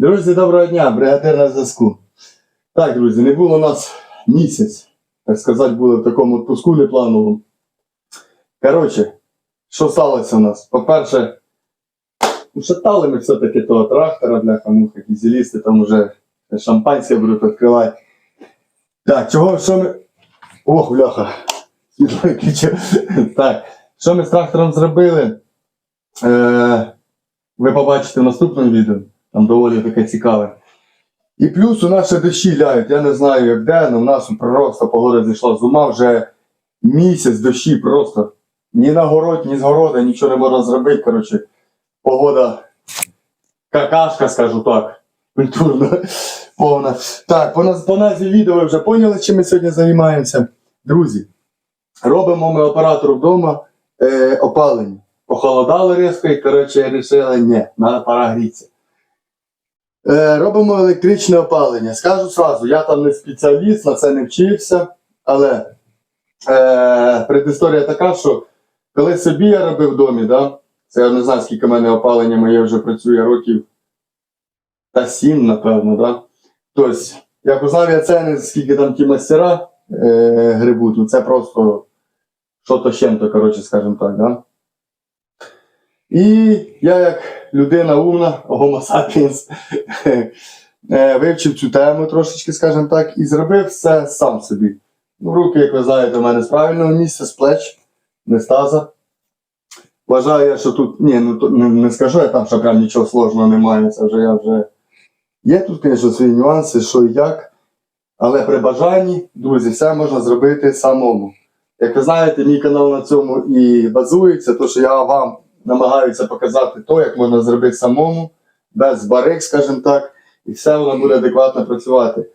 Друзі, доброго дня, бригадир на зв'язку. Так, друзі, не було нас місяць, так сказати, були в такому відпуску неплановому. Коротше, що сталося у нас? По-перше, ушатали ми все-таки того трактора для хамуха, дізелісти там уже шампанське будуть відкривати. Так, чого, що ми. Ох, бляха. Так, що ми з трактором зробили? Е, ви побачите в наступному відео. Там доволі таке цікаве. І плюс у нас ще дощі ляють. Я не знаю як де, але в нас просто погода зійшла з ума вже місяць дощі просто. Ні на город, ні з города, нічого не можна зробити. Коротше, погода какашка, скажу так. Культурно повна. Так, по, нас, по назві відео ви вже поняли, чим ми сьогодні займаємося. Друзі, робимо ми оператору вдома е, опалення. Похолодало різко і, коротше, вирішили, ні, треба пора грітися. Е, робимо електричне опалення. Скажу сразу, я там не спеціаліст, на це не вчився, але е, предісторія така, що коли собі я робив в домі, да, це я не знаю, скільки в мене опалення моє вже працює років та сім, напевно, да. Тобто, як узнав я ціни, скільки там ті мастера е, грибуть, ну це просто що то чим-то, коротше, скажімо так, да. І я, як людина умна, Homo sapiens, е, вивчив цю тему трошечки, скажімо так, і зробив все сам собі. Ну, руки, як ви знаєте, у мене з правильного місця, з плеч, не з таза. Вважаю, я, що тут, ні, ну не, не скажу я там, що прям нічого сложного немає, це вже я вже. Є тут, звісно, свої нюанси, що і як. Але при бажанні, друзі, все можна зробити самому. Як ви знаєте, мій канал на цьому і базується, то що я вам намагаюся показати то, як можна зробити самому, без барик, скажімо так, і все воно буде адекватно працювати.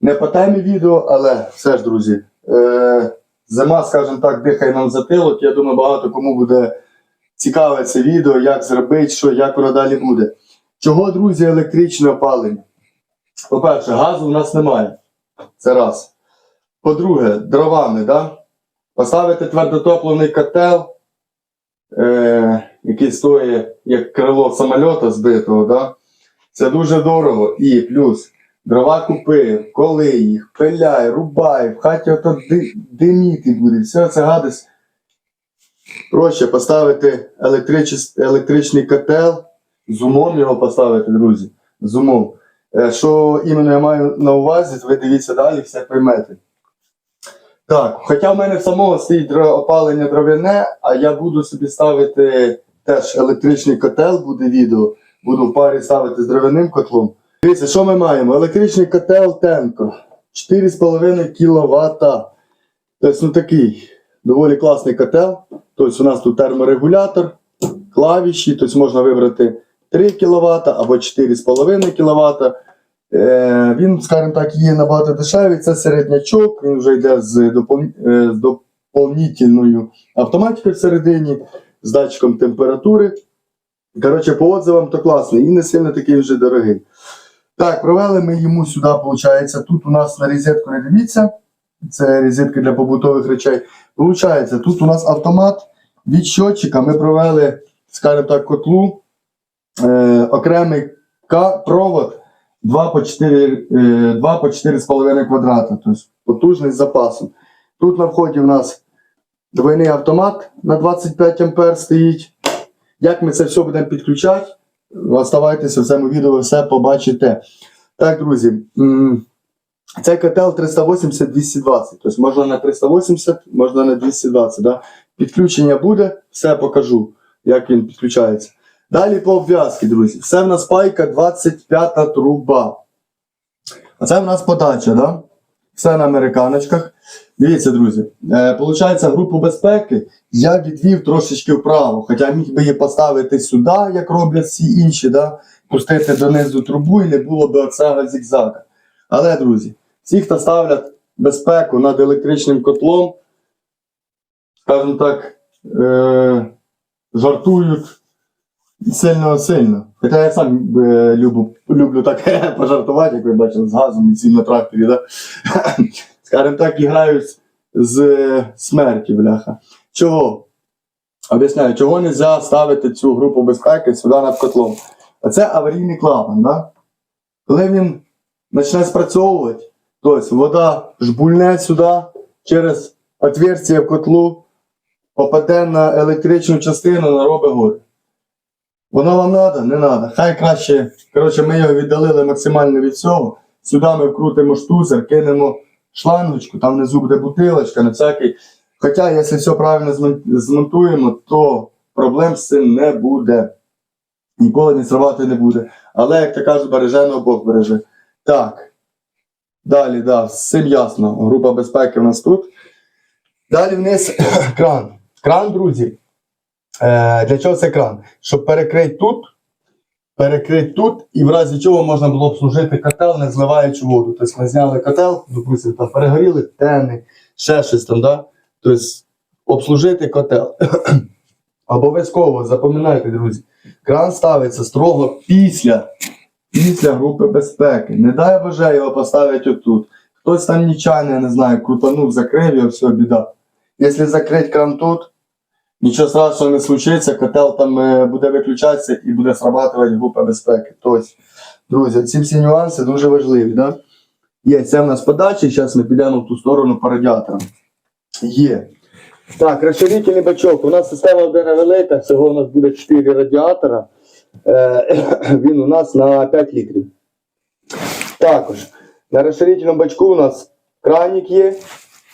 Не по темі відео, але все ж, друзі, е, зима, скажімо так, дихає нам затилок. Я думаю, багато кому буде цікаве це відео, як зробити, що, як воно далі буде. Чого, друзі, електричне опалення? По-перше, газу в нас немає. Це раз. По-друге, дровами, да? поставити твердотопливний котел, е, який стоїть як крило самольота збитого, да? це дуже дорого. І плюс дрова купив, коли їх, пиляй, рубай, в хаті ото диміти буде. Все це гадость. Проще поставити електричес- електричний котел, з умом його поставити, друзі. З умом. Е, Що іменно я маю на увазі, ви дивіться далі, все поймете. Так, хоча в мене в самого стоїть опалення дров'яне, а я буду собі ставити теж електричний котел, буде відео. Буду в парі ставити з дров'яним котлом. Дивіться, що ми маємо? Електричний котел Тенко. 4,5 кВт. Тобто, ну такий доволі класний котел. Тобто у нас тут терморегулятор, клавіші, тобто можна вибрати 3 кВт або 4,5 кВт. Е, він, скажімо так, є набагато дешевий. Це середнячок, він вже йде з, е, доповнительною автоматикою всередині, з датчиком температури. Коротше, по отзивам то класний і не сильно такий вже дорогий. Так, провели ми йому сюди, виходить. Тут у нас на розетку не дивіться. Це розетка для побутових речей. Получається, тут у нас автомат від щотчика. Ми провели, скажімо так, котлу, е, окремий провод 2 по 4, е, 2 по 4,5 квадрата. Тобто потужний з запасом. Тут на вході у нас двойний автомат на 25 ампер стоїть. Як ми це все будемо підключати? Оставайтеся в цьому відео, ви все побачите. Так, друзі. Цей котел 380-220. Тобто можна на 380, можна на 220. Да? Підключення буде, все покажу, як він підключається. Далі по обв'язки, друзі. Все в нас пайка 25 труба. А це в нас подача, да? Все на американочках. Дивіться, друзі. Е, получається, групу безпеки я відвів трошечки вправо. Хоча міг би її поставити сюди, як роблять всі інші, да? пустити донизу трубу і не було б оцього зігзага. Але, друзі, ті, хто ставлять безпеку над електричним котлом, скажімо так, е- жартують сильно-сильно. Хоча я сам е, люблю, люблю так пожартувати, як ви бачили, з газом і цим на тракторі. Да? Скажімо так, і грають з е, смерті, бляха. Чого? Об'ясняю, чого не можна ставити цю групу безпеки сюди над котлом. Оце аварійний клапан, да? Коли він почне спрацьовувати, тобто вода жбульне сюди через отверстие в котлу, попаде на електричну частину, наробить гори. Воно вам треба? Не треба. Хай краще. Коротше, ми його віддалили максимально від цього. Сюди ми вкрутимо штуцер, кинемо шлангочку, там внизу буде бутилочка, на всякий. Хоча, якщо все правильно змонтуємо, то проблем з цим не буде. Ніколи не сривати не буде. Але, як то кажуть, береженого Бог береже. Так. Далі, да, з цим ясно. Група безпеки у нас тут. Далі вниз кран. Кран, друзі. Е, для чого це кран? Щоб перекрити тут, перекрити тут, і в разі чого можна було б служити котел, не зливаючи воду. Тобто ми зняли котел, допустимо, там перегоріли тени, ще щось там, да? Тобто обслужити котел. Обов'язково запам'ятайте, друзі, кран ставиться строго після, після групи безпеки. Не дай Боже його поставити отут. Хтось там нічайно, я не знаю, крутанув, закрив його, все, біда. Якщо закрити кран тут, нічого страшного не случиться, котел там е, буде виключатися і буде срабатувати група безпеки. Тобто, друзі, ці всі нюанси дуже важливі. Да? Є, це в нас подача, зараз ми підемо в ту сторону по радіаторам. Є. Так, розширительний бачок. У нас система буде невелика, всього у нас буде 4 радіатора. Е, він у нас на 5 літрів. Також на розширительному бачку у нас кранік є,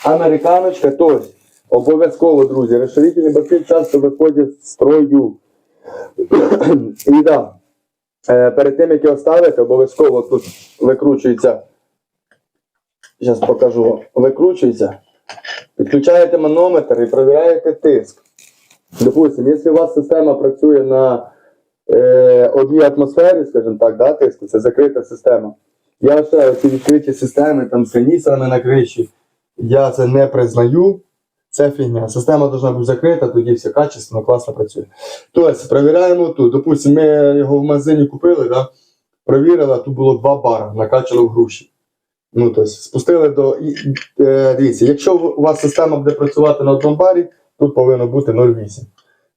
американочка, тобто обов'язково, друзі, розширительні баки часто виходять з строю. І да, е, перед тим, як його ставити, обов'язково тут викручується. Зараз покажу. Викручується. Підключаєте манометр і перевіряєте тиск. Допустимо, якщо у вас система працює на е, одній атмосфері, скажімо так, да, тиску, це закрита система. Я ще ці відкриті системи там з каністрами на криші, я це не признаю. Це фігня. Система повинна бути закрита, тоді все качественно, класно працює. Тобто, перевіряємо тут. Допустимо, ми його в магазині купили, да? провірили, тут було 2 бара, накачано в груші. Ну, тобто, спустили до. Е, дивіться, якщо у вас система буде працювати на одному барі, тут повинно бути 0,8.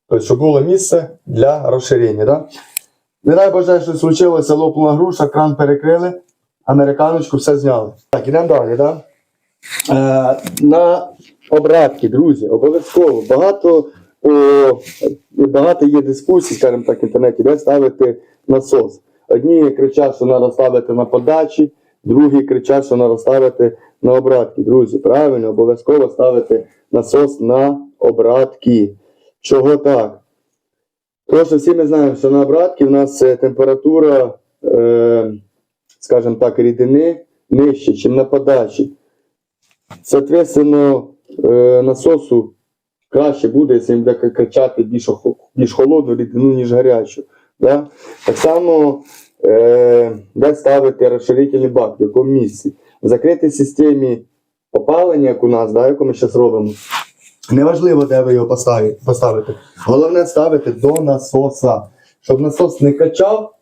Тобто, щоб було місце для розширення. Да? Не дай Боже, що случилося, лопнула груша, кран перекрили, американочку все зняли. Так, ідемо далі. Да? Е, на обратки, друзі, обов'язково. Багато, о, багато є дискусій, скажімо так, в інтернеті, де ставити насос. Одні кричать, що треба ставити на подачі, другі кричать, що треба ставити на обратки. Друзі, правильно, обов'язково ставити насос на обратки. Чого так? Тому що всі ми знаємо, що на обратки в нас е, температура, е, скажімо так, рідини нижче, ніж на подачі. Соответственно, е, насосу краще буде, якщо буде качати більш, більш холодну рідину, ніж гарячу. Да? Так само е, де ставити розширительний бак, в якому місці. В закритій системі опалення, як у нас, да, яку ми зараз робимо, неважливо, де ви його поставите. Головне ставити до насоса, щоб насос не качав,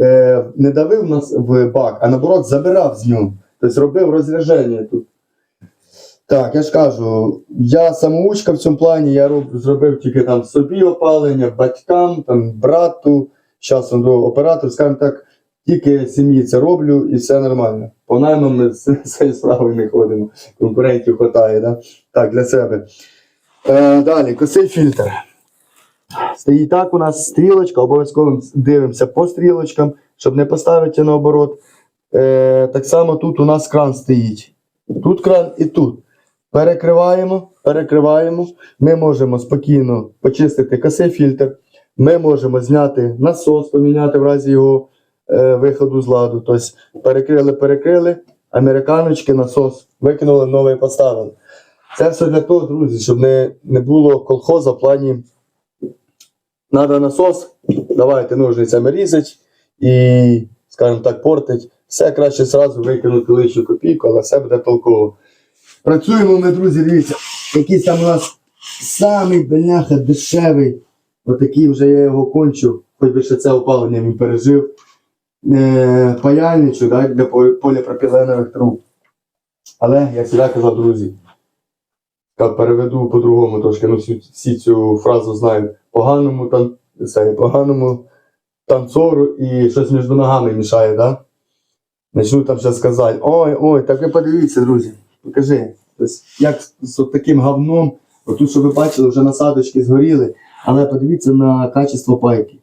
е, не давив нас в бак, а наоборот забирав з нього. Тобто робив розрядження тут. Так, я ж кажу, я самоучка в цьому плані, я роб, зробив тільки там собі опалення, батькам, там, брату, зараз до оператор, скажімо так, тільки сім'ї це роблю і все нормально. По наймам ми з цієї справи не ходимо. Конкурентів хватає, да? так, для себе. Е, далі, косий фільтр. Стоїть так у нас стрілочка, обов'язково дивимося по стрілочкам, щоб не поставити наоборот. Е, так само тут у нас кран стоїть. Тут кран і тут. Перекриваємо, перекриваємо. Ми можемо спокійно почистити косий фільтр. Ми можемо зняти насос, поміняти в разі його е, виходу з ладу. Тобто перекрили, перекрили, американочки, насос, викинули, новий поставили. Це все для того, друзі, щоб не, не було колхоза в плані. Надо насос, давайте ножницями різати і, скажімо так, портить. Все краще зразу викинути лишу копійку, але все буде толково. Працюємо ми, друзі, дивіться, якийсь там у нас самий бляха дешевий. Отакий вже я його кончу, хоч би ще це опалення він пережив. Е, паяльничок да, для поліпропіленових труб. Але, як завжди казав, друзі, я переведу по-другому трошки, ну всі, всі цю фразу знають. Поганому, тан... це, поганому танцору і щось між ногами мішає, да? Начну там ще сказати, ой, ой, так ви подивіться, друзі, покажи. Тобто, як з таким говном, отут, що ви бачили, вже насадочки згоріли, але подивіться на качество пайки.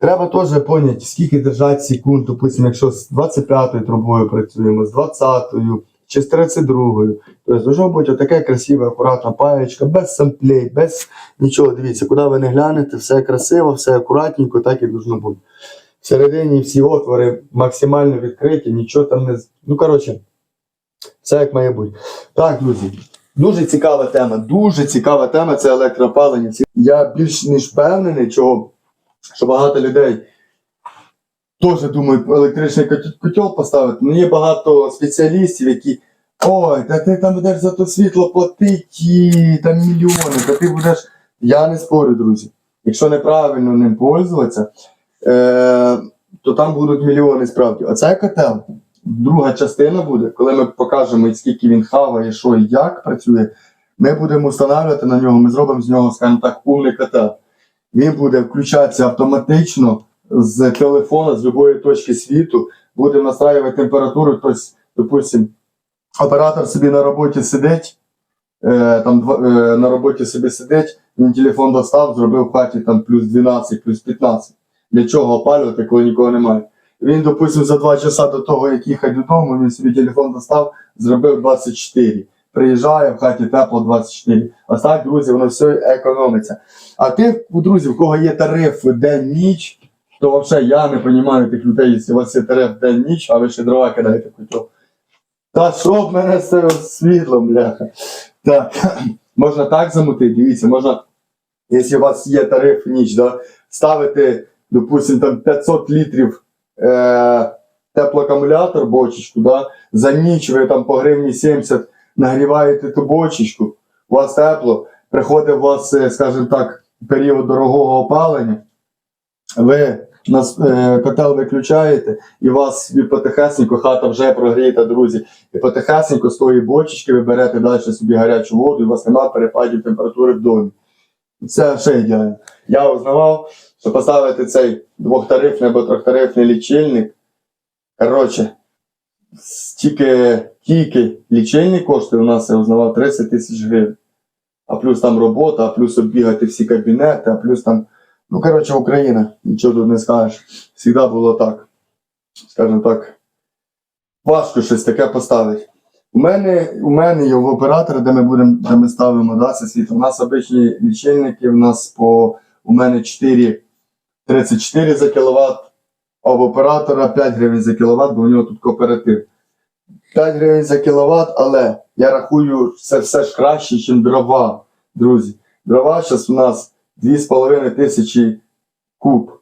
Треба теж поняти, скільки держати секунд, допустимо, якщо з 25-ю трубою працюємо, з 20-ю чи з 32-ю. Тобто должна бути така красива, акуратна паєчка, без самплей, без нічого. Дивіться, куди ви не глянете, все красиво, все акуратненько, так і должно бути. Всередині всі отвори максимально відкриті, нічого там не. Ну, коротше, все як має бути. Так, друзі. Дуже цікава тема, дуже цікава тема це електроопалення. Я більш ніж впевнений, чого, що багато людей теж думають електричний кот- котел поставити. Ну є багато спеціалістів, які. Ой, та ти там будеш за то світло платити, там мільйони, та ти будеш. Я не спорю, друзі. Якщо неправильно ним пользуватися, е, то там будуть мільйони справді. Оцей котел, друга частина буде, коли ми покажемо, скільки він хаває, що і як працює, ми будемо встановлювати на нього, ми зробимо з нього, скажімо так, умний котел. Він буде включатися автоматично з телефона, з будь-якої точки світу, буде настраювати температуру, тобто, допустим, оператор собі на роботі сидить, е, там е, на роботі собі сидить, він телефон достав, зробив в хаті там плюс 12, плюс 15. Для чого опалювати, коли нікого немає? Він, допустим, за 2 часа до того, як їхати додому, він собі телефон достав, зробив 24. Приїжджає в хаті тепло 24. Ось так, друзі, воно все економиться. А тих, друзі, в кого є тариф день-ніч, то взагалі я не розумію тих людей, якщо у вас є тариф день-ніч, а ви ще дрова кидаєте в. Та що б мене з цим світлом, бляха. Так, можна так замутити, дивіться, можна, якщо у вас є тариф ніч, да, ставити, допустим, там 500 літрів е, теплоакумулятор, бочечку, да, за ніч ви там по гривні 70 нагріваєте ту бочечку, у вас тепло, приходить у вас, е, скажімо так, період дорогого опалення, ви нас, е, котел виключаєте, і у вас потихесенько хата вже прогріта, друзі. І потихесенько з тої бочечки ви берете далі собі гарячу воду, і у вас немає перепадів температури в домі. Це ще ідеально. Я узнавав, що поставити цей двохтарифний або трьохтарифний лічильник. Коротше, тільки, тільки лічильник коштує у нас, я узнавав, 30 тисяч гривень. А плюс там робота, а плюс оббігати всі кабінети, а плюс там. Ну, коротше, Україна, нічого тут не скажеш. Всегда було так. Скажімо так. Важко щось таке поставити. У мене, у мене є в оператора, де ми будемо, де ми ставимо да, це світло. У нас обичні лічильники, у нас по у мене 4,34 за кіловат, а в оператора 5 гривень за кіловат, бо у нього тут кооператив. 5 гривень за кіловат, але я рахую, це все ж краще, ніж дрова, друзі. Дрова зараз у нас 2,5 тисячі куб.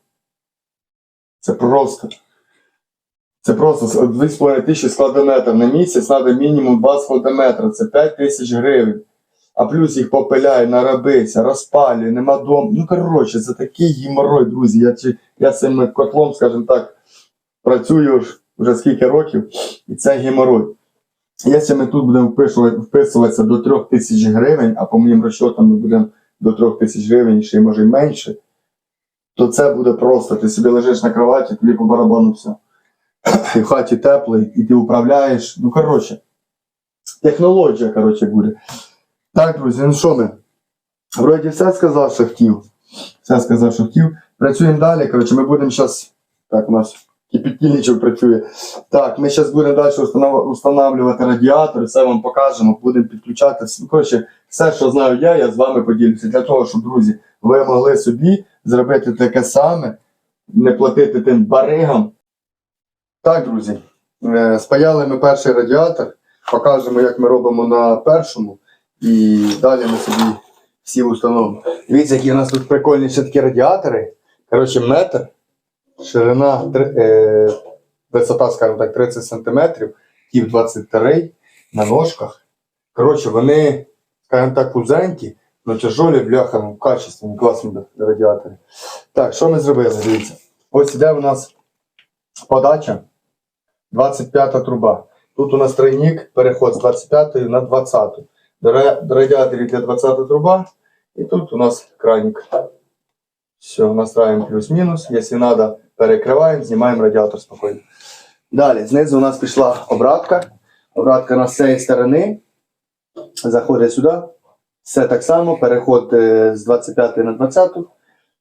Це просто. Це просто 2,5 тисячі складометр на місяць, треба мінімум 2 складометри, це 5 тисяч гривень. А плюс їх попиляє, наробиться, розпалює, нема дому. Ну, коротше, це такий геморрой, друзі. Я, чи- я з цим котлом, скажімо так, працюю вже скільки років, і це геморой. Якщо ми тут будемо вписувати- вписуватися до 3 тисяч гривень, а по моїм розчотам ми будемо до 3 тисяч гривень, ще й може менше, то це буде просто. Ти собі лежиш на кроваті, тобі по барабану все. Ти в хаті теплий, і ти управляєш. Ну, коротше, технологія, коротше, буде. Так, друзі, ну що ми? Вроді все сказав, що хотів. Все сказав, що хотів. Працюємо далі. Коротше, ми будемо зараз. Так, у нас кипятильничок працює. Так, ми зараз будемо далі встановлювати радіатор, все вам покажемо, будемо підключати. Коротше, все, що знаю я, я з вами поділюся. Для того, щоб, друзі, ви могли собі зробити таке саме, не платити тим баригам. Так, друзі, е, спаяли ми перший радіатор, покажемо, як ми робимо на першому, і далі ми собі всі установимо. Дивіться, які у нас тут прикольні ще такі радіатори. Коротше, метр, ширина, е, висота, скажімо так, 30 см, ків 23 на ножках. Коротше, вони, скажімо так, узенькі, але тяжолі, бляха, ну, качественні, класні радіатори. Так, що ми зробили? Дивіться. Ось іде у нас подача 25 труба. Тут у нас тройник, переход з 25 на 20. До радіаторів для 20 труба. І тут у нас краник. Все, настраиваем плюс-минус. Если надо, перекрываем, снимаем радиатор спокойно. Далі, знизу у нас пішла обратка. Обратка на з цієї сторони. Заходить сюди. Все так само. Переход з 25 на 20.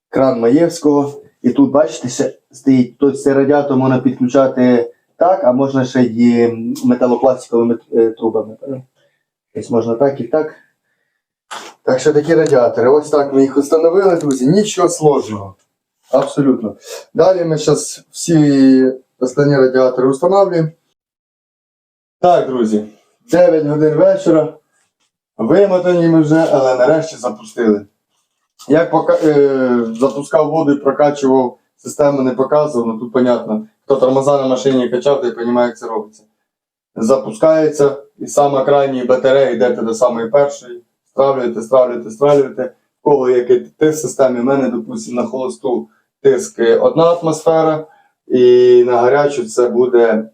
Кран Маєвського. І тут, бачите, стоїть. Тобто цей радіатор можна підключати так, а можна ще й металопластиковими е, трубами. Тобто можна так і так. Так що такі радіатори. Ось так ми їх встановили, друзі. Нічого сложного. Абсолютно. Далі ми зараз всі останні радіатори встановлюємо. Так, друзі, 9 годин вечора. Вимотані ми вже, але нарешті запустили. Як пока, е, запускав воду і прокачував систему, не показував, ну тут понятно. Хто тормоза на машині качав, той розуміє, як це робиться. Запускається, і саме крайній батареї йдете до самої першої, стравлюєте, стравлюєте, стравлюєте. В Кого який тиск в системі, в мене, допустимо, на холосту тиск одна атмосфера, і на гарячу це буде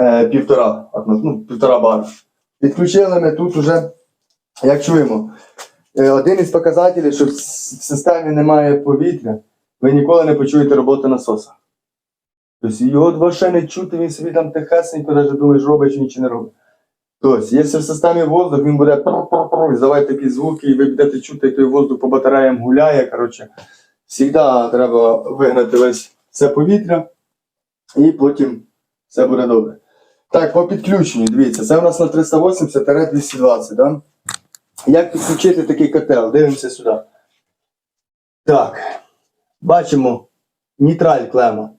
е, півтора, ну, півтора бара. Підключили ми тут уже, як чуємо, е, один із показателів, що в системі немає повітря, ви ніколи не почуєте роботи насоса. Тобто його вообще не чути, він собі там тихесенько, навіть думаєш, робить чи нічого не робить. Тобто, якщо в системі воздух, він буде здавати такі звуки, і ви будете чути, той воздух по батареям гуляє. Коротше, завжди треба вигнати весь це повітря, і потім все буде добре. Так, по підключенню, дивіться, це у нас на 380-220, да? Як підключити такий котел? Дивимося сюди. Так, бачимо нітраль клема.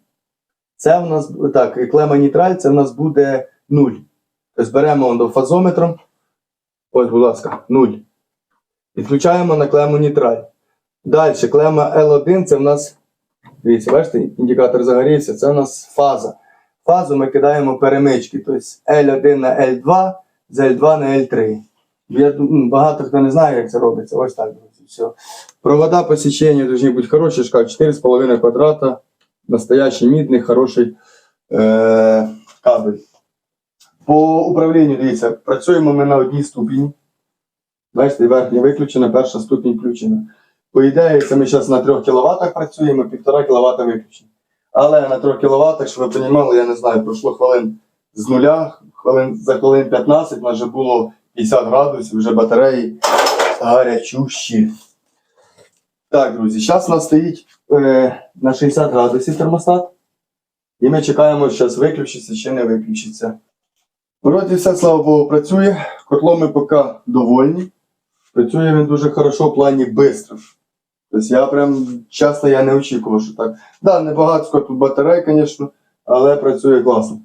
Це у нас так, клема нітраль, це у нас буде 0. Тобто беремо фазометром. Ось, будь ласка, 0. Підключаємо на клему нітраль. Далі, клема L1 це в нас. Дивіться, бачите, індикатор загорівся, це у нас фаза. Фазу ми кидаємо перемички. Тобто L1 на L2, з L2 на L3. Я, ну, багато хто не знає, як це робиться. Ось так. Все. Провода по січенню повинні бути хороші, шкаф 4,5 квадрата. Настоящий мідний, хороший е- кабель. По управлінню, дивіться, працюємо ми на одній ступені. Бачите, верхня виключена, перша ступінь включена. По ідеї, це ми зараз на 3 кВт працюємо, 1,5 кВт виключені. Але на 3 кВт, щоб ви розуміли, я не знаю, пройшло хвилин з нуля, хвилин, за хвилин 15 у нас вже було 50 градусів, вже батареї гарячущі. Так, друзі, зараз у нас стоїть е, на 60 градусів термостат. І ми чекаємо, що зараз виключиться чи не виключиться. Вроді все, слава Богу, працює. Котлом ми поки довольні. Працює він дуже хорошо в плані швидко. Тобто я прям часто я не очікував, що так. Да, небагато тут батарей, звісно, але працює класно.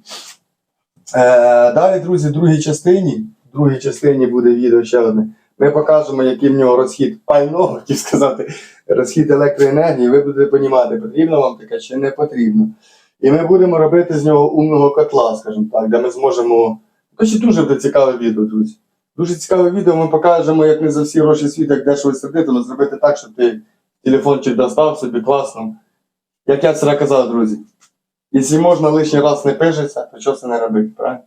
Е, далі, друзі, в другій частині, в другій частині буде відео ще одне. Ми покажемо, який в нього розхід пального, хотів сказати, розхід електроенергії. Ви будете розуміти, потрібно вам таке чи не потрібно. І ми будемо робити з нього умного котла, скажімо так, де ми зможемо. Короче, дуже цікаве відео, друзі. Дуже цікаве відео. Ми покажемо, як не за всі гроші світу, як дешево сердити, але зробити так, щоб ти телефончик достав собі класно. Як я це казав, друзі. Якщо можна лишній раз не пишеться, то що це не робити, правильно?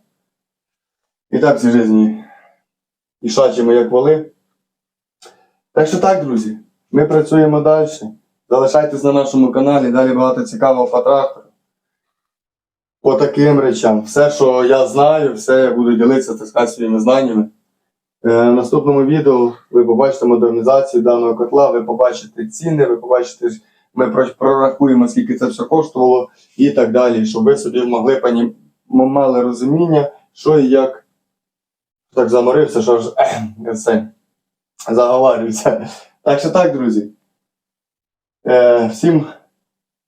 І так в цій житті. І шачимо, як воли. Так що так, друзі, ми працюємо далі. Залишайтесь на нашому каналі, далі багато цікавого по трактору. По таким речам. Все, що я знаю, все я буду ділитися так сказати, своїми знаннями. Е, в наступному відео ви побачите модернізацію даного котла, ви побачите ціни, ви побачите, ми прорахуємо, скільки це все коштувало і так далі, щоб ви собі могли пані, мали розуміння, що і як. Так заморився, що аж це заговарюється. Так що так, друзі. Е, всім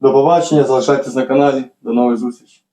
до побачення, залишайтесь на каналі. До нових зустрічей.